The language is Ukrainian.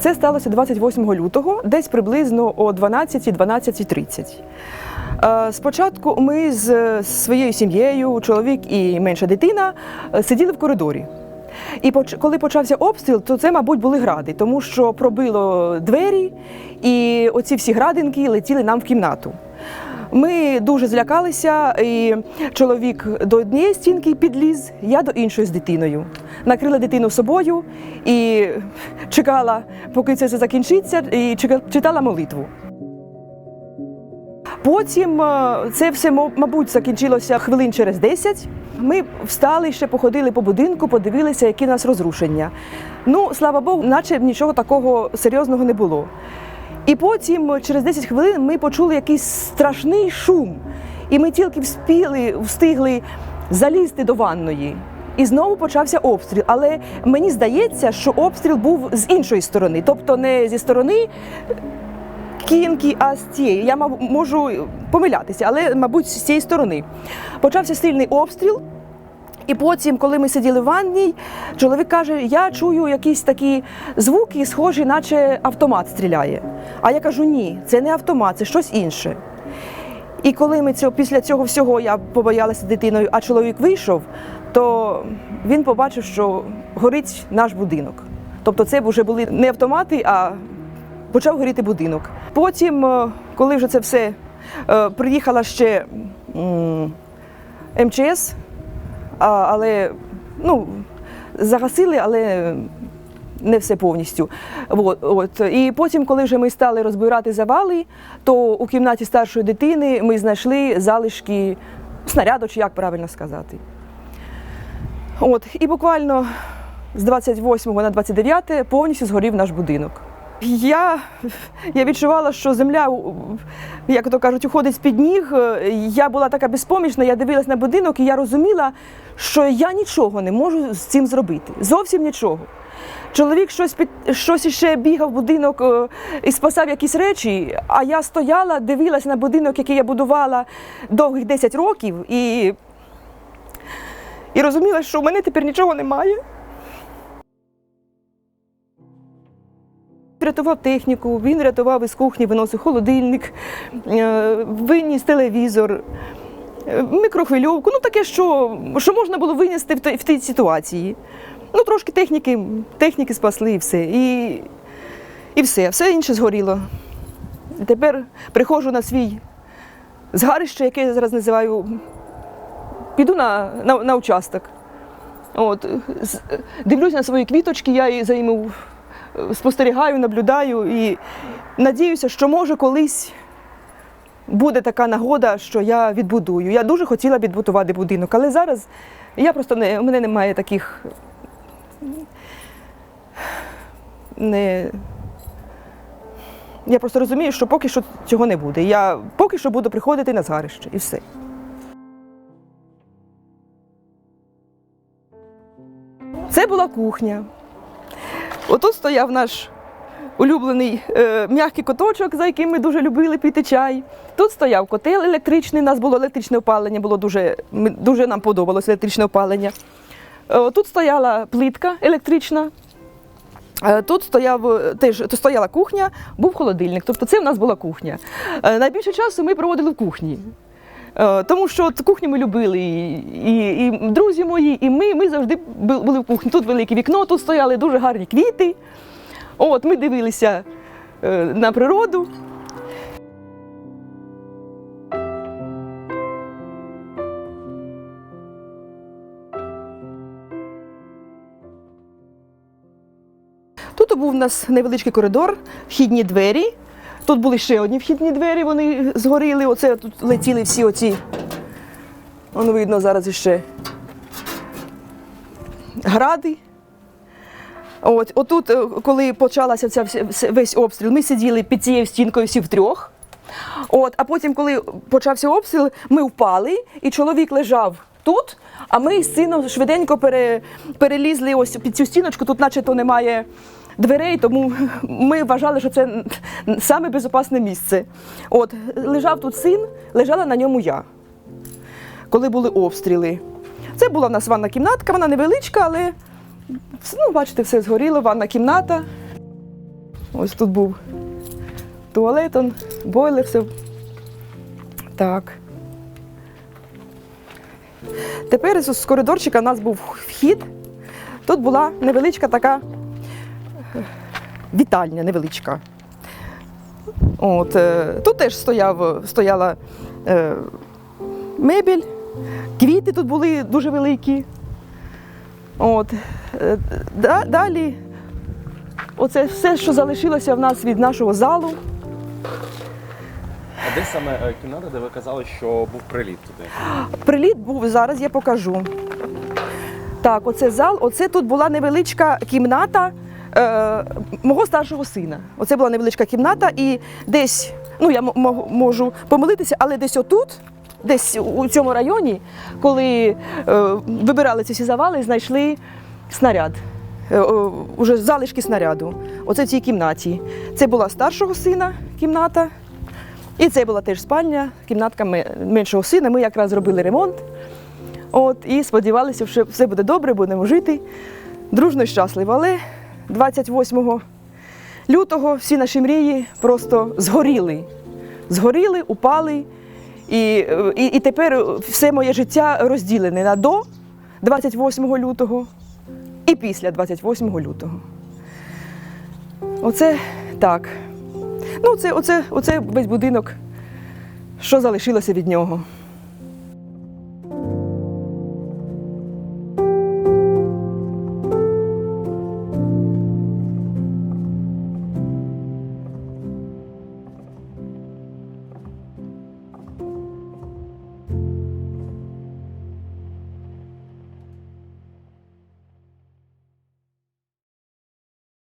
Це сталося 28 лютого, десь приблизно о 12-12.30. Е, Спочатку ми з своєю сім'єю, чоловік і менша дитина, е, сиділи в коридорі. І коли почався обстріл, то це, мабуть, були гради, тому що пробило двері, і оці всі градинки летіли нам в кімнату. Ми дуже злякалися, і чоловік до однієї стінки підліз, я до іншої з дитиною. Накрила дитину собою і чекала, поки це все закінчиться, і читала молитву. Потім е, це все, мабуть, закінчилося хвилин через 10. Ми встали, ще походили по будинку, подивилися, які в нас розрушення. Ну, слава Богу, наче нічого такого серйозного не було. І потім, е, через 10 хвилин, ми почули якийсь страшний шум. І ми тільки вспіли, встигли залізти до ванної. І знову почався обстріл. Але мені здається, що обстріл був з іншої сторони, тобто не зі сторони кінки, а з цієї. Я можу помилятися, але, мабуть, з цієї сторони. Почався сильний обстріл. І потім, коли ми сиділи в ванній, чоловік каже: Я чую якісь такі звуки, схожі, наче автомат стріляє. А я кажу: ні, це не автомат, це щось інше. І коли ми цього, після цього всього я побоялася дитиною, а чоловік вийшов, то він побачив, що горить наш будинок. Тобто це вже були не автомати, а почав горіти будинок. Потім, е, коли вже це все е, приїхала ще МЧС, а, але ну, загасили, але не все повністю. От, от. І потім, коли вже ми стали розбирати завали, то у кімнаті старшої дитини ми знайшли залишки снаряду, чи як правильно сказати. От. І буквально з 28 на 29 повністю згорів наш будинок. Я, я відчувала, що земля, як то кажуть, уходить з-під ніг. Я була така безпомічна, я дивилась на будинок і я розуміла, що я нічого не можу з цим зробити. Зовсім нічого. Чоловік щось під щось іще бігав в будинок е, і спасав якісь речі, а я стояла, дивилась на будинок, який я будувала довгих 10 років, і, і розуміла, що в мене тепер нічого немає. Рятував техніку, він рятував із кухні, виносив холодильник, е, виніс телевізор, е, мікрохвильовку. Ну таке, що, що можна було винести в, той- в тій ситуації. Ну, трошки техніки, техніки спасли і все. І, і все, все інше згоріло. Тепер приходжу на свій згарище, яке я зараз називаю, піду на, на, на участок. От, дивлюсь на свої квіточки, я і за ними е, спостерігаю, наблюдаю і надіюся, що може колись буде така нагода, що я відбудую. Я дуже хотіла відбудувати будинок, але зараз я просто не, у мене немає таких. Не... Я просто розумію, що поки що цього не буде. Я поки що буду приходити на згарище і все. Це була кухня. Отут стояв наш улюблений е, м'який коточок, за яким ми дуже любили піти чай. Тут стояв котел електричний, у нас було електричне опалення, було дуже, ми- дуже нам подобалось електричне опалення. Е, Тут стояла плитка електрична. Е, Тут стояв е, теж тут стояла кухня, був холодильник. Тобто це в нас була кухня. Е, Найбільше часу ми проводили в кухні. Е, Тому що кухню ми любили, і, і, і друзі мої, і ми, ми завжди були в кухні. Тут велике вікно, тут стояли дуже гарні квіти. От, ми дивилися е, на природу. Тут був у нас невеличкий коридор, вхідні двері. Тут були ще одні вхідні двері, вони згоріли. Оце тут летіли всі оці. Воно видно зараз іще гради. От, отут, е, коли почалася ця весь обстріл, ми сиділи під цією стінкою всі втрьох. От, а потім, коли почався обстріл, ми впали, і чоловік лежав тут, а ми з сином швиденько пере, перелізли ось під цю стіночку, тут наче то немає дверей, тому ми вважали, що це саме безпечне місце. От, лежав тут син, лежала на ньому я, коли були обстріли. Це була в нас ванна кімнатка, вона невеличка, але ну, бачите, все згоріло, ванна кімната. Ось тут був туалет, он, бойлер, все. Так. Тепер з коридорчика у нас був вхід. Тут була невеличка така вітальня невеличка. От, е, тут теж стояв, стояла е, мебель, квіти тут були дуже великі. От, е, да, далі, оце все, що залишилося в нас від нашого залу. А де саме е, кімната, де ви казали, що був приліт туди? Приліт був зараз, я покажу. Так, оце зал, оце тут була невеличка кімната е, мого старшого сина. Оце була невеличка кімната, і десь, ну я можу помилитися, але десь отут, десь у цьому районі, коли е, вибирали ці всі завали, знайшли снаряд. Е, о, уже залишки снаряду. Оце в цій кімнаті. Це була старшого сина кімната. І це була теж спальня, кімнатка меншого сина. Ми якраз зробили ремонт. От, і сподівалися, що все буде добре, будемо жити дружно і щасливо. Але 28 лютого всі наші мрії просто згоріли. Згоріли, упали. І, і, і тепер все моє життя розділене на до 28 лютого і після 28 лютого. Оце так. Ну, це, оце, оце весь будинок, що залишилося від нього.